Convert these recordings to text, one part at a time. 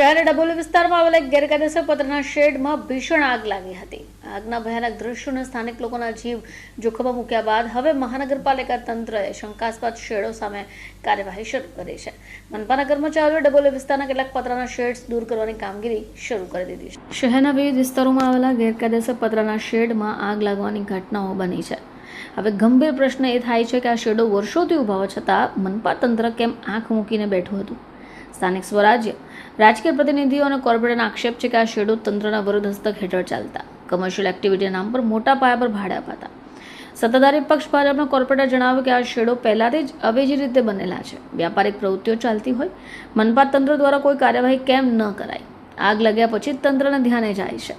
શહેરના ડબોલી વિસ્તારમાં આવેલા એક ગેરકાયદેસર પત્રના શેડમાં ભીષણ આગ લાગી હતી. આગના ભયાનક દ્રશ્યોને સ્થાનિક લોકોના જીવ જોખમમાં મૂક્યા બાદ હવે મહાનગરપાલિકા તંત્રએ શંકાસ્પદ શેડો સામે કાર્યવાહી શરૂ કરી છે. મનપાના કર્મચારીઓએ ડબોલી વિસ્તારના કેટલાક પતરાના શેડ્સ દૂર કરવાની કામગીરી શરૂ કરી દીધી છે. શહેરના વિવિધ વિસ્તારોમાં આવેલા ગેરકાયદેસર પતરાના શેડમાં આગ લાગવાની ઘટનાઓ બની છે. હવે ગંભીર પ્રશ્ન એ થાય છે કે આ શેડો વર્ષોથી ઊભા હોવા છતાં મનપા તંત્ર કેમ આંખ મૂકીને બેઠું હતું? સ્થાનિક સ્વરાજ્ય, રાજકીય પ્રતિનિધિઓ અને કોર્પોરેટનો આક્ષેપ છે કે આ શેડો તંત્રના વિરુદ્ધ હસ્તક હેઠળ ચાલતા. કમર્શિયલ એક્ટિવિટીના નામ પર મોટા પાયા પર ભાડે અપાતા. સત્તાધારી પક્ષ ભાજપના કોર્પોરેટર જણાવ્યું કે આ શેડો પહેલાથી જ અવેજી રીતે બનેલા છે. વ્યાપારિક પ્રવૃત્તિઓ ચાલતી હોય, મનપા તંત્ર દ્વારા કોઈ કાર્યવાહી કેમ ન કરાય? આગ લાગ્યા પછી તંત્રને ધ્યાને જાય છે.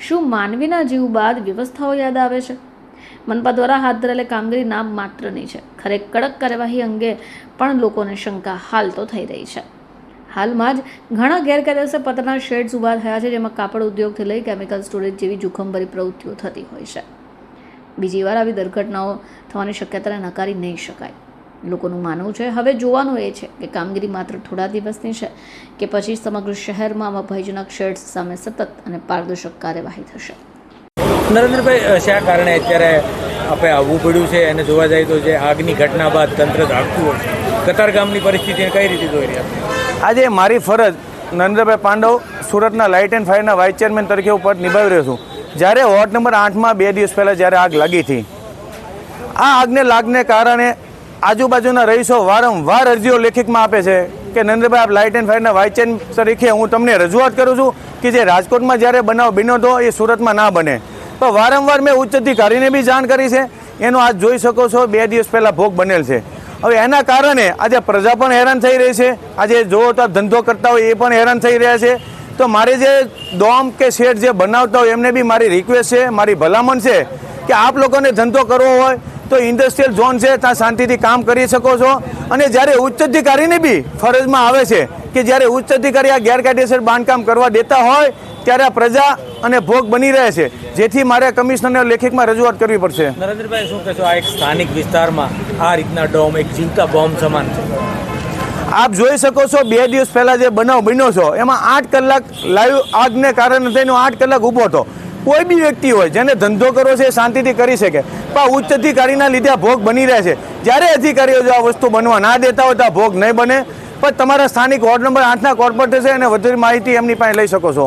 શું માનવીના જીવ બાદ વ્યવસ્થાઓ યાદ આવે છે? મનપા દ્વારા હાથ ધરેલી કામગીરી નામ માત્રની છે. ખરેખ કડક કાર્યવાહી અંગે પણ લોકોને શંકા હાલ તો થઈ રહી છે. હાલમાં જ ઘણા ગેરકાયદેસર પતરના શેડ્સ ઊભા થયા છે, જેમાં કાપડ ઉદ્યોગથી લઈ કેમિકલ સ્ટોરેજ જેવી જોખમભરી પ્રવૃત્તિઓ થતી હોય છે. બીજી વાર આવી દુર્ઘટનાઓ થવાની શક્યતાને નકારી નહીં શકાય. લોકોનું માનવું છે, હવે જોવાનું એ છે કે કામગીરી માત્ર થોડા દિવસની છે કે પછી સમગ્ર શહેરમાં આવા ભયજનક શેડ્સ સામે સતત અને પારદર્શક કાર્યવાહી થશે. નરેન્દ્રભાઈ શા કારણે અત્યારે આપણે આવવું પડ્યું છે? અને જોવા જાય તો જે આગની ઘટના બાદ તંત્ર જાગતું હોય કતારગામની પરિસ્થિતિને કઈ રીતે જોઈ રહ્યા આજે મારી ફરજ નરેન્દ્રભાઈ પાંડવ સુરતના લાઇટ એન્ડ ફાયરના વાઇસ ચેરમેન તરીકે ઉપર નિભાવી રહ્યો છું. જ્યારે વોર્ડ નંબર આઠમાં બે દિવસ પહેલાં જ્યારે આગ લાગી હતી. આ આગને લાગને કારણે આજુબાજુના રહીશો વારંવાર અરજીઓ લેખિતમાં આપે છે કે, નરેન્દ્રભાઈ, આપ લાઇટ એન્ડ ફાયરના વાઇસ ચેરમેન તરીકે હું તમને રજૂઆત કરું છું કે જે રાજકોટમાં જ્યારે બનાવ બન્યો હતો એ સુરતમાં ના બને. તો વારંવાર મેં ઉચ્ચ અધિકારીને બી જાણ કરી છે. એનો આજ જોઈ શકો છો, બે દિવસ પહેલાં ભોગ બનેલ છે. હવે એના કારણે આજે પ્રજા પણ હેરાન થઈ રહી છે. આજે જો તો ધંધો કરતા હોય એ પણ હેરાન થઈ રહ્યા છે. તો મારે જે ડોમ કે શેડ જે બનાવતા હોય એમને બી મારી રિક્વેસ્ટ છે, મારી ભલામણ છે કે આપ લોકોને ધંધો કરવો હોય તો ઇન્ડસ્ટ્રીયલ ઝોન છે, ત્યાં શાંતિથી કામ કરી શકો છો. અને જ્યારે ઉચ્ચ અધિકારીને બી ફરજમાં આવે છે કે જ્યારે ઉચ્ચ અધિકારી આ ગેરકાયદેસર બાંધકામ કરવા દેતા હોય ત્યારે આ પ્રજા અને ભોગ બની રહે છે. જેથી મારે કમિશનરને લેખિતમાં રજૂઆત કરવી પડશે. નરેન્દ્રભાઈ શું કહેશો? આ એક સ્થાનિક વિસ્તારમાં આ રીતના ડોમ એક જીવતા બોમ્બ સમાન છે. આપ જોઈ શકો છો બે દિવસ પહેલા જે બનાવ બન્યો છો એમાં આઠ કલાક લાઈવ આગને કારણે થઈને આઠ કલાક ઊભો હતો. કોઈ બી વ્યક્તિ હોય જેને ધંધો કરવો છે એ શાંતિથી કરી શકે. પણ ઉચ્ચ અધિકારીના લીધે ભોગ બની રહે છે. જ્યારે અધિકારીઓ જો આ વસ્તુ બનવા ના દેતા હોય તો આ ભોગ નહીં બને. પણ તમારા સ્થાનિક વોર્ડ નંબર આઠના કોર્પોરેટર છે અને વધુ માહિતી એમની પાસે લઈ શકો છો.